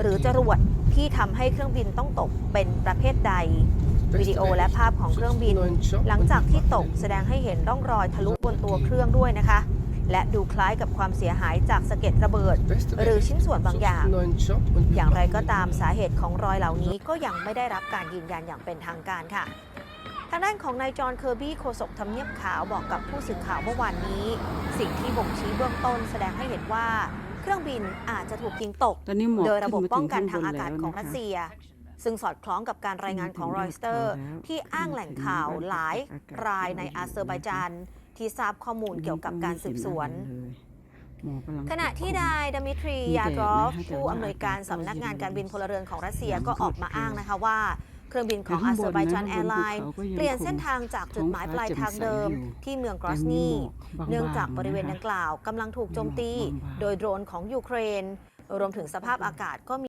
หรือจรวดที่ทำให้เครื่องบินต้องตกเป็นประเภทใด วิดีโอและภาพของเครื่องบิน หลังจากที่ตกแสดงให้เห็นร่องรอยทะลุบนตัวเครื่องด้วยนะคะ และดูคล้ายกับความเสียหายจากสะเก็ดระเบิด หรือชิ้นส่วนบางอย่าง อย่างไรก็ตามสาเหตุของรอยเหล่านี้ก็ยังไม่ได้รับการยืนยันอย่างเป็นทางการค่ะทางด้านของนายจอห์นเคอร์บี้โฆษกทำเนียบขาวบอกกับผู้สื่อข่าวเมื่อวานนี้ สิ่งที่บ่งชี้เบื้องต้นแสดงให้เห็นว่าเค รื่องบินอาจจะถูกยิงตก ตอนนี้หมอกโดยระบบขึ้ป้มองกันถึทางบอากาศของแล้วรันะสคะเซีย ซึ่งสอดคล้องกับการรายงานของรอยสเตอร์ ที่อ้างแหล่งข่าวหลายรายในอาเซอร์ไบจานที่ทราบข้อมูลเกี่ยวกับการสืบสวนหมอกำลังขณะที่นายดมิทรีมีแดดยาดรอฟนะคะแต่ผู้ว่าอำนวยการอากาศสำนักงานการบินพลเรือนของรัสเซียยังก็ออกมาอ้างนะคะว่า เครื่องบินของอาเซอร์ไบจานแอร์ไลน์เปลี่ยนเส้นทางจากจุดหมายปลายทางเดิมที่เมืองกรอสนีเนื่องจากบริเวณดังกล่าวกำลังถูกโจมตี โดยโดรนของยูเครน รวมถึงสภาพอากาศก็มี